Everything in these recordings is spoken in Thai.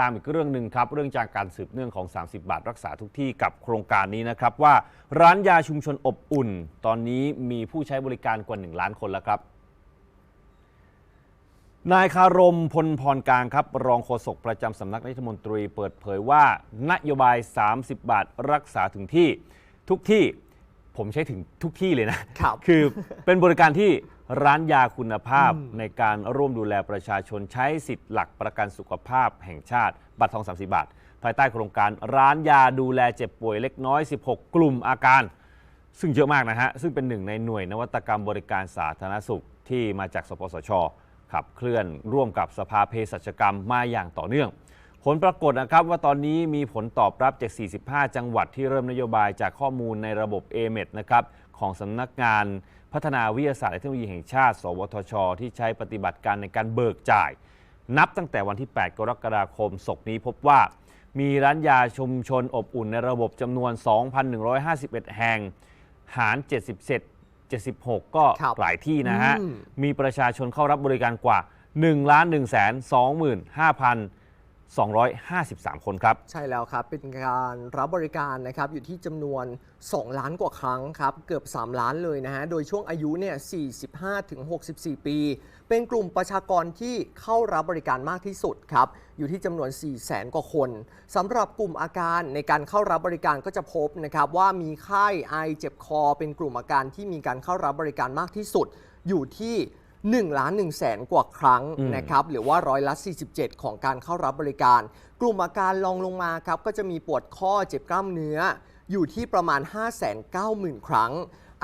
ตามอีกเรื่องหนึ่งครับ เรื่องจากการสืบเนื่องของ 30 บาทรักษาทุกที่กับโครงการนี้นะครับ ว่าร้านยาชุมชนอบอุ่น ตอนนี้มีผู้ใช้บริการกว่า 1 ล้านคนแล้วครับนายคารมพลพรกลางครับ รองโฆษกประจำสำนักนายกรัฐมนตรีเปิดเผยว่านโยบาย 30 บาทรักษาถึงที่ทุกที่ผมใช้ถึงทุกที่เลยนะครับคือเป็นบริการที่ ร้านยาคุณภาพในการร่วมดูแลประชาชนใช้สิทธิ์หลักประกันสุขภาพแห่งชาติ บัตรทอง 30 บาท ภายใต้โครงการร้านยาดูแลเจ็บป่วยเล็กน้อย 16 กลุ่มอาการ ซึ่งเยอะมากนะฮะ ซึ่งเป็นหนึ่งในหน่วยนวัตกรรมบริการสาธารณสุขที่มาจากสปสชขับเคลื่อนร่วมกับสภาเภสัชกรรมมาอย่างต่อเนื่องผ ลปรากฏนะครับว่าตอนนี้มีผลตอบรับจาก 45 จังหวัดที่เริ่มนโยบายจากข้อมูลในระบบ a m e d นะครับของสำนักงานพัฒนาวิทยาศาสตร์และเทคโนโลยีแห่งชาติ สวทช ที่ใช้ปฏิบัติการในการเบิกจ่าย นับตั้งแต่วันที่ 8 กรกฎาคมศกนี้พบว่า มีร้านยาชุมชนอบอุ่นในระบบจำนวน 2,151 แห่ง หาร 77 76 ก็ครับหลายที่นะฮะอืมมีประชาชนเข้ารับบริการกว่า1ล้าน1แส 253 คนครับ ใช่แล้วครับ เป็นการรับบริการนะครับอยู่ที่จำนวน 2 ล้านกว่าครั้งครับ เกือบ 3 ล้านเลยนะฮะ โดยช่วงอายุเนี่ย 45ถึง64 ปี เป็นกลุ่มประชากรที่เข้ารับบริการมากที่สุดครับ อยู่ที่จำนวน 4 0 0แสนกว่าคนสำหรับกลุ่มอาการในการเข้ารับบริการก็จะพบนะครับว่ามีไข้ไอเจ็บคอ เป็นกลุ่มอาการที่มีการเข้ารับบริการมากที่สุด อยู่ที่ 1ล้าน1แสนกว่าครั้งอืมนะครับหรือว่าร้อยละ 47 ของการเข้ารับบริการ กลุ่มอาการรองลงมาครับก็จะมีปวดข้อเจ็บกล้ามเนื้อ อยู่ที่ประมาณ 590,000 ครั้ง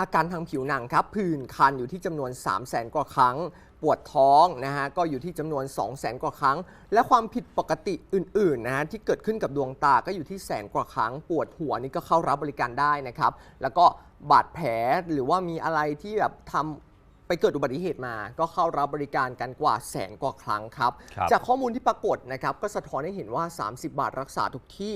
อาการทางผิวหนังครับผื่นคันอยู่ที่จำนวน 300,000 กว่าครั้ง ปวดท้องนะฮะก็อยู่ที่จำนวน 200,000 กว่าครั้ง และความผิดปกติอื่นๆนะฮะที่เกิดขึ้นกับดวงตาก็อยู่ที่แสนกว่าครั้ง ปวดหัวนี่ก็เข้ารับบริการได้นะครับแล้วก็บาดแผลหรือว่ามีอะไรที่แบบทำ ไปเกิดอุบัติเหตุมา ก็เข้ารับบริการกันกว่าแสนกว่าครั้งครับ ครับจากข้อมูลที่ปรากฏนะครับ ก็สะท้อนให้เห็นว่า 30 บาทรักษาทุกที่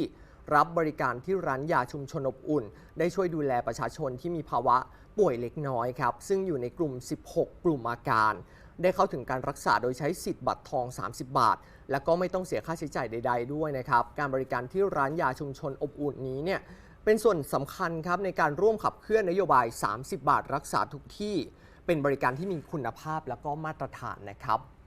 รับบริการที่ร้านยาชุมชนอบอุ่น ได้ช่วยดูแลประชาชนที่มีภาวะป่วยเล็กน้อยครับ ซึ่งอยู่ในกลุ่ม 16 กลุ่มอาการ ได้เข้าถึงการรักษาโดยใช้สิทธิ์บัตรทอง 30 บาท แล้วก็ไม่ต้องเสียค่าใช้จ่ายใด ๆ ด้วยนะครับ การบริการที่ร้านยาชุมชนอบอุ่นนี้เนี่ย เป็นส่วนสำคัญครับในการร่วมขับเคลื่อนนโยบาย 30 บาทรักษาทุกที่ เป็นบริการที่มีคุณภาพแล้วก็มาตรฐานนะครับ